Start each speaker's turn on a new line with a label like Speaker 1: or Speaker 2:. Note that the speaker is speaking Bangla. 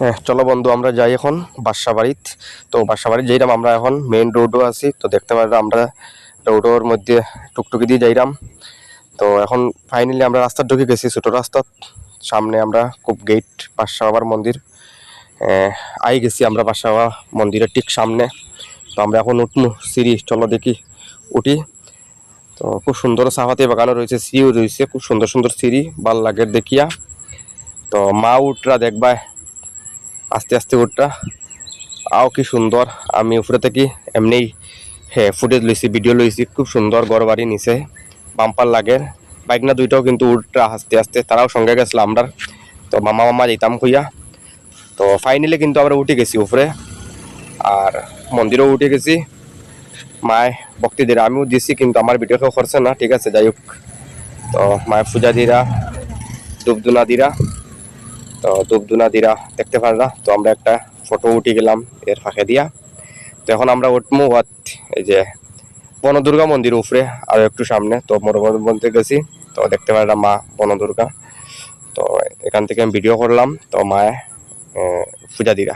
Speaker 1: হ্যাঁ চলো বন্ধু, আমরা যাই এখন বাসাবাড়িত। তো বাসাবাড়িত যাইরাম, আমরা এখন মেইন রোডও আছি। তো দেখতে পারলাম আমরা রোডের মধ্যে টুকটুকি দিয়ে যাইরাম। তো এখন ফাইনালি আমরা রাস্তা ঢুকে গেছি, ছোটো রাস্তা। সামনে আমরা খুব গেট বাদশা বাবার মন্দির আই গেছি আমরা বাদশা বাবা মন্দিরের ঠিক সামনে। তো আমরা এখন উঠমু সিঁড়ি, চলো দেখি, উঠি। তো খুব সুন্দর সাহাতে বাগানো রয়েছে, সিঁড়িও রয়েছে। খুব সুন্দর সুন্দর সিঁড়ি, ভালো লাগে দেখিয়া। তো মা উঠরা দেখবা আস্তে আস্তে উঠরা আও কি সুন্দর। আমি উপরে থেকে এমনি হ্যাঁ ফুটেজ লইছি ভিডিও লইছি। খুব সুন্দর ঘর বাড়ি নিচে বাম্পার লাগে। বাইক না দুইটাও কিন্তু উঠরা আস্তে আস্তে। তারাও সঙ্গে গেছিলাম আমরা। তো মামা মামা যেতাম কইয়া। তো ফাইনালি কিন্তু আমরা উঠে গেছি উপরে। আর মন্দিরেও উঠে গেছি। মায় ভক্তি দিরা। আমিও দিছি কিন্তু আমার ভিডিও কেউ করছে না। ঠিক আছে, যাই হোক। তো মায়ের পূজা দিরা, ধূপধুনা দিরা। তো দুবদুনা দিরা দেখতে পারলা। তো আমরা একটা ফটো উঠে গেলাম এর ফাঁকে দিয়া। তো এখন আমরা উঠমু হাত এই যে বনদুর্গা মন্দির উপরে, আর একটু সামনে। তো মরুভূমি মন্দির গেছি, তো দেখতে পারলাম মা বনদুর্গা। তো এখান থেকে আমি ভিডিও করলাম, তো মায়ে পূজা দিরা।